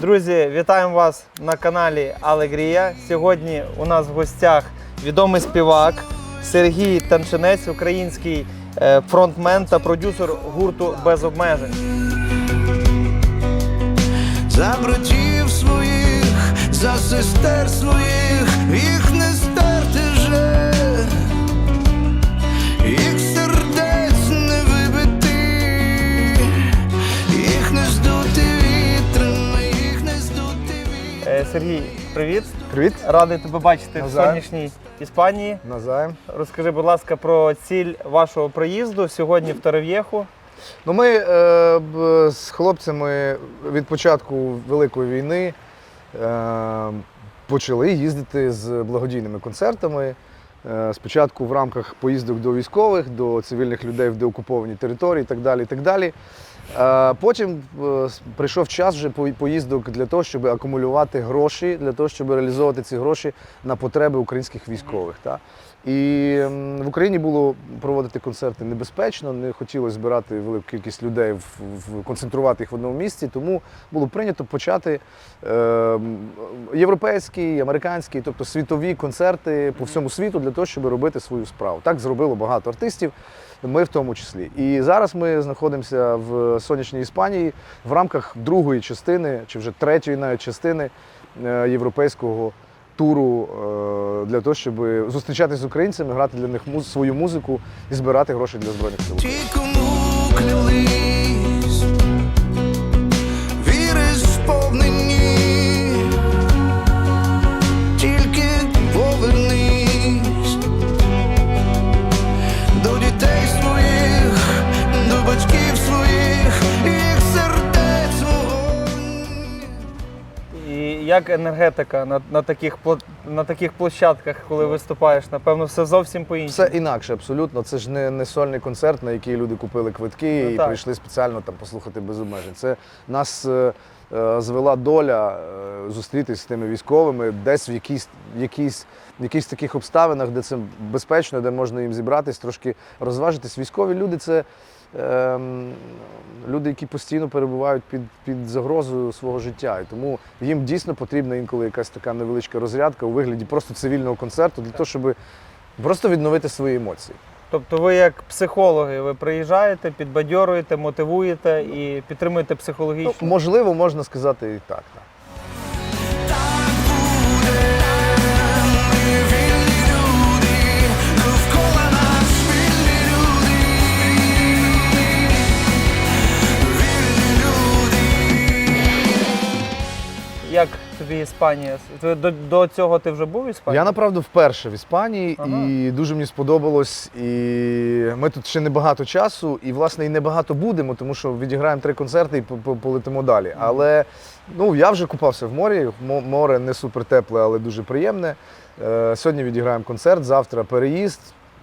Друзі, вітаємо вас на каналі Алегрія. Сьогодні у нас в гостях відомий співак Сергій Танчинець, український е, фронтмен та продюсер гурту без обмежень. за братів своїх, за сестер своїх, їх Сергій, привіт! Привіт, Радий тебе бачити в Навзаєм. сонячній Іспанії. назаєм. Розкажи, будь ласка, про ціль вашого проїзду сьогодні в Терев'єху. Ну, ми е, з хлопцями від початку Великої війни е, почали їздити з благодійними концертами. Е, спочатку в рамках поїздок до військових, до цивільних людей в деокуповані території і так далі. І так далі. Е, потім е, прийшов час вже по- поїздок для того, щоб акумулювати гроші, для того, щоб реалізовувати ці гроші на потреби українських військових. Та? І в Україні було проводити концерти небезпечно, не хотілося збирати велику кількість людей, в, концентрувати їх в одному місці. Тому було прийнято почати е, європейські, американські, тобто світові концерти по всьому світу для того, щоб робити свою справу. Так зробило багато артистів, ми в тому числі. І зараз ми знаходимося в сонячній Іспанії в рамках другої частини, чи вже третьої навіть частини е, європейського туру е, для того, щоб зустрічатися з українцями, грати для них муз- свою музику і збирати гроші для збройних сил. Як енергетика на, на, таких, на таких площадках, коли виступаєш, напевно, все зовсім по-іншому. Все інакше, абсолютно. Це ж не, не сольний концерт, на який люди купили квитки Ну, і так. прийшли спеціально там послухати без обмежень. Це нас е, е, звела доля е, зустрітись з тими військовими десь в якійсь, якійсь, в якихось таких обставинах, де це безпечно, де можна їм зібратись, трошки розважитись. Військові люди це. Ем, Люди, які постійно перебувають під, під загрозою свого життя, і тому їм дійсно потрібна інколи якась така невеличка розрядка у вигляді просто цивільного концерту для того, щоб просто відновити свої емоції. Тобто ви як психологи, ви приїжджаєте, підбадьорюєте, мотивуєте і підтримуєте психологічно. Ну, можливо, можна сказати і так. так. Як тобі Іспанія? Ти До, до цього ти вже був в Іспанії? Я направду вперше в Іспанії Ага. і дуже мені сподобалось. І ми тут ще небагато часу, і власне і небагато будемо, тому що відіграємо три концерти і по- по- полетимо далі. Але ну я вже купався в морі. Мо- Море не супер тепле, але дуже приємне. Е, Сьогодні відіграємо концерт, завтра переїзд,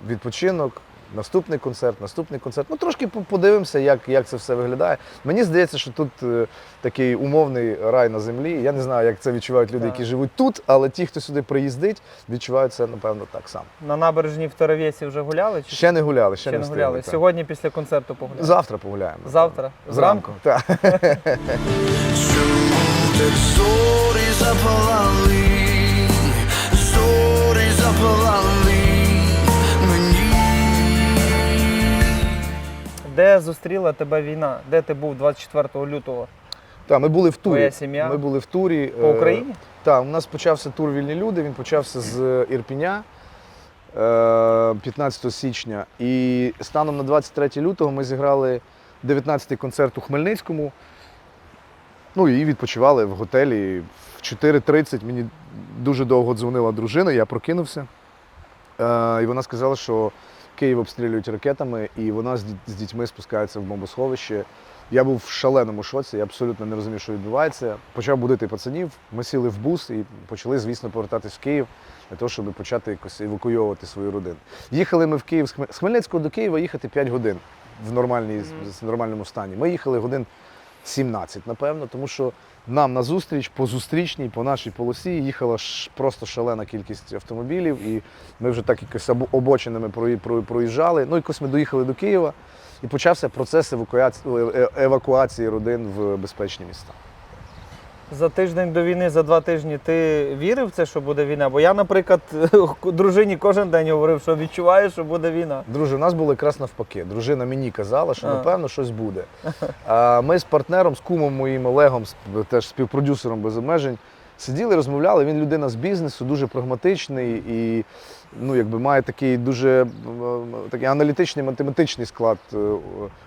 відпочинок. Наступний концерт, наступний концерт. Ну трошки подивимося, як, як це все виглядає. Мені здається, що тут е, такий умовний рай на землі. Я не знаю, як це відчувають люди, Так. які живуть тут, але ті, хто сюди приїздить, відчувають це, напевно, так само. На набережні в Теревєсі вже гуляли? Чи Ще не гуляли, ще, ще не не встигли, гуляли? так. Сьогодні після концерту погуляли? Завтра погуляємо. Завтра? Зранку. Так. Чому так зорі запалали, зорі запалали Де зустріла тебе війна? Де ти був 24 лютого? Так, ми були в турі. Твоя сім'я? Ми були в турі. По е, Україні? Так, у нас почався тур Вільні люди. Він почався з Ірпіня е, 15 січня. І станом на 23 лютого ми зіграли 19-й концерт у Хмельницькому. Ну і відпочивали в готелі. В 4.30 мені дуже довго дзвонила дружина, я прокинувся. Е, і вона сказала, що Київ обстрілюють ракетами, і вона з, з дітьми спускається в бомбосховище. Я був в шаленому шоці, я абсолютно не розумів, що відбувається. Почав будити пацанів, ми сіли в бус і почали, звісно, повертатись в Київ для того, щоб почати якось евакуйовувати свою родину. Їхали ми в Київ з Хмельницького до Києва їхати 5 годин в нормальній, в нормальному стані. Ми їхали годин 17, напевно, тому що нам на зустріч, по зустрічній, по нашій полосі їхала просто шалена кількість автомобілів, і ми вже так якось обочинами проїжджали. Ну, якось ми доїхали до Києва, і почався процес евакуації, евакуації родин в безпечні міста. За тиждень до війни, за два тижні ти вірив в це, що буде війна? Бо я, наприклад, дружині кожен день говорив, що відчуваю, що буде війна. Друже, у нас було якраз навпаки. Дружина мені казала, що напевно щось буде. А ми з партнером, з кумом моїм Олегом, теж співпродюсером без обмежень, сиділи, розмовляли. Він людина з бізнесу, дуже прагматичний і ну, якби має такий дуже такий аналітичний, математичний склад е,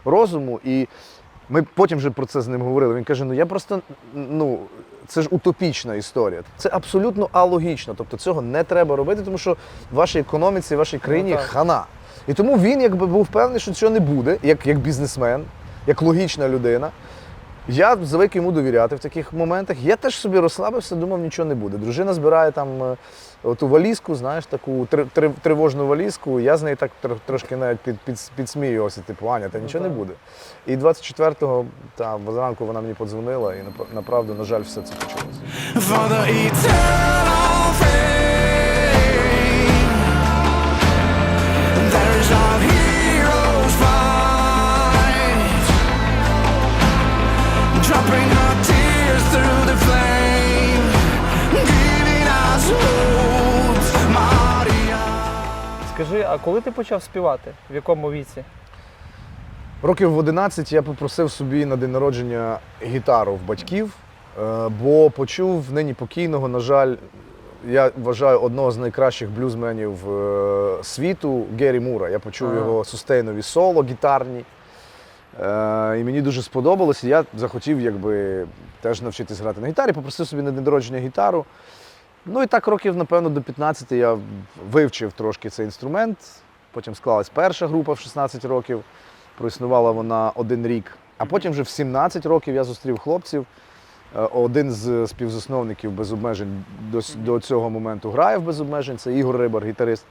розуму. І ми потім вже про це з ним говорили. Він каже: ну я просто ну. Це ж утопічна історія. Це абсолютно алогічно. Тобто цього не треба робити, тому що в вашій економіці, в вашій країні Ну, хана. І тому він якби був впевнений, що цього не буде, як, як бізнесмен, як логічна людина. Я звик йому довіряти в таких моментах. Я теж собі розслабився, думав, нічого не буде. Дружина збирає там е, ту валізку, знаєш, таку три- три- тривожну валізку. Я з нею так трошки навіть під, під, підсміювався, типу, Аня, та Ну, нічого не буде. І 24-го та зранку вона мені подзвонила, і напра- направду, на жаль, все це почалося. Скажи, а коли ти почав співати? В якому віці? Років в 11 я попросив собі на день народження гітару в батьків, е, бо почув нині покійного, на жаль, я вважаю одного з найкращих блюзменів е, світу Гері Мура. Я почув Ага. його сустейнові соло гітарні. Е, І мені дуже сподобалось. і Я захотів якби, теж навчитись грати на гітарі, попросив собі на день народження гітару. Ну і так років, напевно, до 15 я вивчив трошки цей інструмент. Потім склалась перша група в 16 років. Проіснувала вона один рік. А потім вже в 17 років я зустрів хлопців. Е, Один з співзасновників без обмежень до, до цього моменту грає в без обмежень. Це Ігор Рибар, гітарист.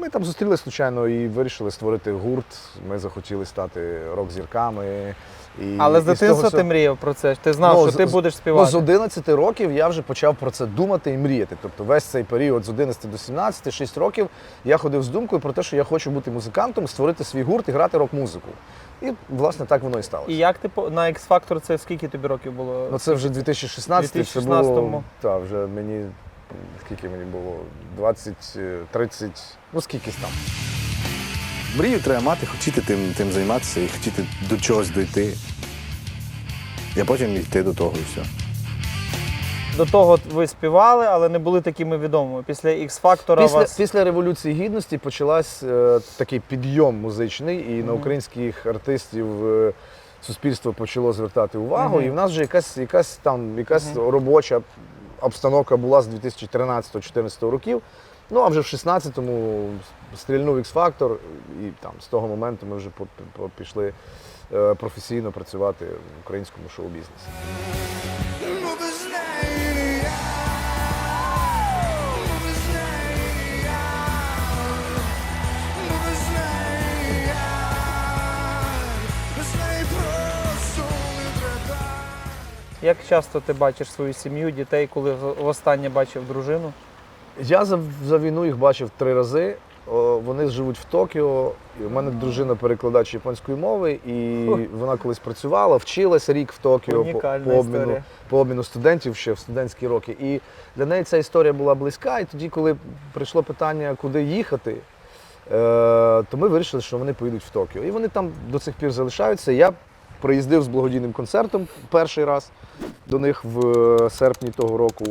Ми там зустрілися случайно і вирішили створити гурт. Ми захотіли стати рок-зірками. І, Але з і дитинства всього- ти мріяв про це. Ти знав, Ну, що ти з- будеш Ну, співати. з 11 років я вже почав про це думати і мріяти. Тобто весь цей період з 11 до 17, 6 років я ходив з думкою про те, що я хочу бути музикантом, створити свій гурт і грати рок-музику. І, власне, так воно і сталося. І як ти на X Factor це скільки тобі років було? Ну, це вже 2016, це 2016-му. було. Так, вже мені. Скільки мені було? 20, е, 30, ну скільки там. Мрію треба мати, хотіти тим, тим займатися і хотіти до чогось дойти. І потім йти до того і все. До того ви співали, але не були такими відомими. Після X Factor Після, вас після Революції Гідності почалась е, такий підйом музичний, і на українських артистів е, суспільство почало звертати увагу. Мгм. І в нас вже якась, якась там якась Мгм. робоча обстановка була з 2013-2014 років. Ну а вже в 16-му стрільнув X-Factor, і там з того моменту ми вже пішли е, професійно працювати в українському шоу-бізнесі. Як часто ти бачиш свою сім'ю, дітей, коли востаннє бачив дружину? Я за, за війну їх бачив три рази. О, Вони живуть в Токіо. І у мене дружина перекладач японської мови, і вона колись працювала, вчилась рік в Токіо по, по, обміну, по обміну студентів ще в студентські роки. І для неї ця історія була близька. І тоді, коли прийшло питання, куди їхати, е, то ми вирішили, що вони поїдуть в Токіо. І вони там до цих пір залишаються. Я приїздив з благодійним концертом перший раз до них в е, серпні того року.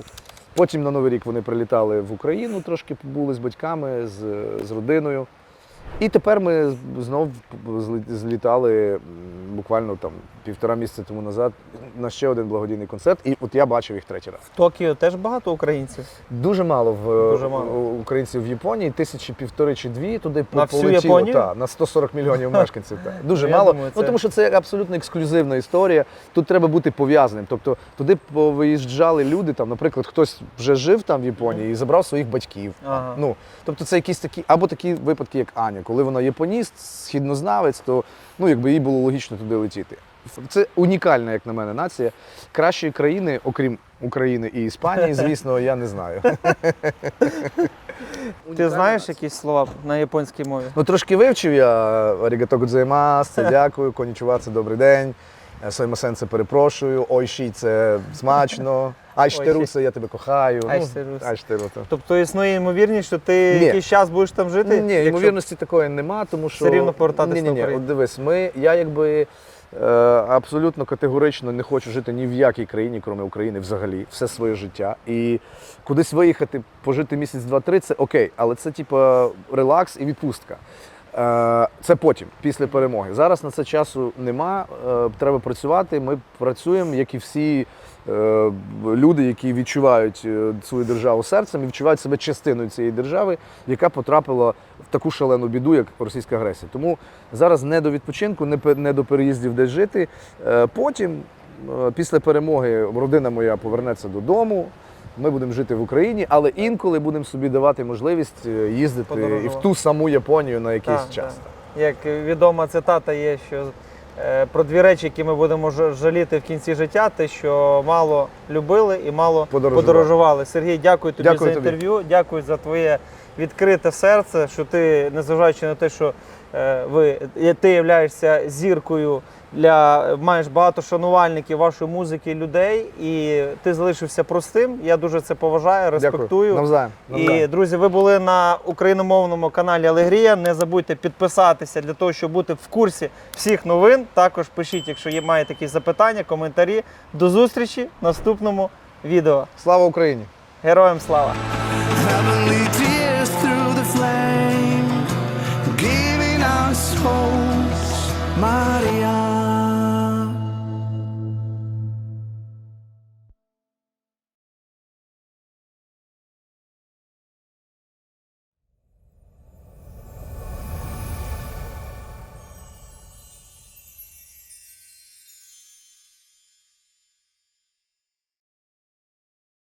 Потім на Новий рік вони прилітали в Україну, трошки побули з батьками, з, з родиною. І тепер ми знов злітали буквально там півтора місяця тому назад на ще один благодійний концерт. І от я бачив їх третій раз. В Токіо теж багато українців. Дуже мало в Дуже мало. українців в Японії, тисячі півтори чи дві туди На всю полетіло, Японію? Та, на 140 мільйонів мешканців. Та. Дуже Я мало. думаю, Ну це- тому що це абсолютно ексклюзивна історія. Тут треба бути пов'язаним. Тобто туди повиїжджали люди, там, наприклад, хтось вже жив там в Японії і забрав своїх батьків. Ага. Ну, тобто це якісь такі, або такі випадки, як Аня, коли вона японіст, східнознавець, то ну, якби їй було логічно туди летіти. Це унікальна, як на мене, нація. Кращої країни, окрім України і Іспанії, звісно, я не знаю. Ти знаєш якісь слова на японській мові? Ну, трошки вивчив я арігато гудзаймас, це дякую, конічува, це добрий день. Е, Соймасенце перепрошую, ой щій це смачно. Ай штерусе, я тебе кохаю. Ай, Ну, штерусе. Ай штерусе. Тобто існує ймовірність, що ти Ні. якийсь час будеш там жити? Ні, Якщо- ймовірності такої нема, тому що Все рівно повертатись ні, ні, ні. От дивись, ми, я якби абсолютно категорично не хочу жити ні в якій країні, крім України, взагалі, все своє життя. І кудись виїхати, пожити місяць, два-три, це окей, але це типа релакс і відпустка. Е, Це потім, після перемоги. Зараз на це часу нема. е, Треба працювати. Ми працюємо, як і всі е, люди, які відчувають е, свою державу серцем і відчувають себе частиною цієї держави, яка потрапила в таку шалену біду, як російська агресія. Тому зараз не до відпочинку, не до переїздів десь жити. Е, Потім, е, після перемоги, родина моя повернеться додому. Ми будемо жити в Україні, але інколи будемо собі давати можливість е, їздити і в ту саму Японію на якийсь Так, час. так. Як відома цитата є, що е, про дві речі, які ми будемо жаліти в кінці життя, те, що мало любили і мало Подорожували. подорожували. Сергій, дякую тобі Дякую за тобі. інтерв'ю. Дякую за твоє відкрите серце, що ти, незважаючи на те, що е, ви е, ти являєшся зіркою для маєш багато шанувальників вашої музики людей, і ти залишився простим. Я дуже це поважаю, респектую. Дякую. Навзаєм. І друзі, ви були на україномовному каналі Алегрія. Не забудьте підписатися для того, щоб бути в курсі всіх новин. Також пишіть, якщо є маєте якісь запитання, коментарі. До зустрічі в наступному відео. Слава Україні! Героям слава! my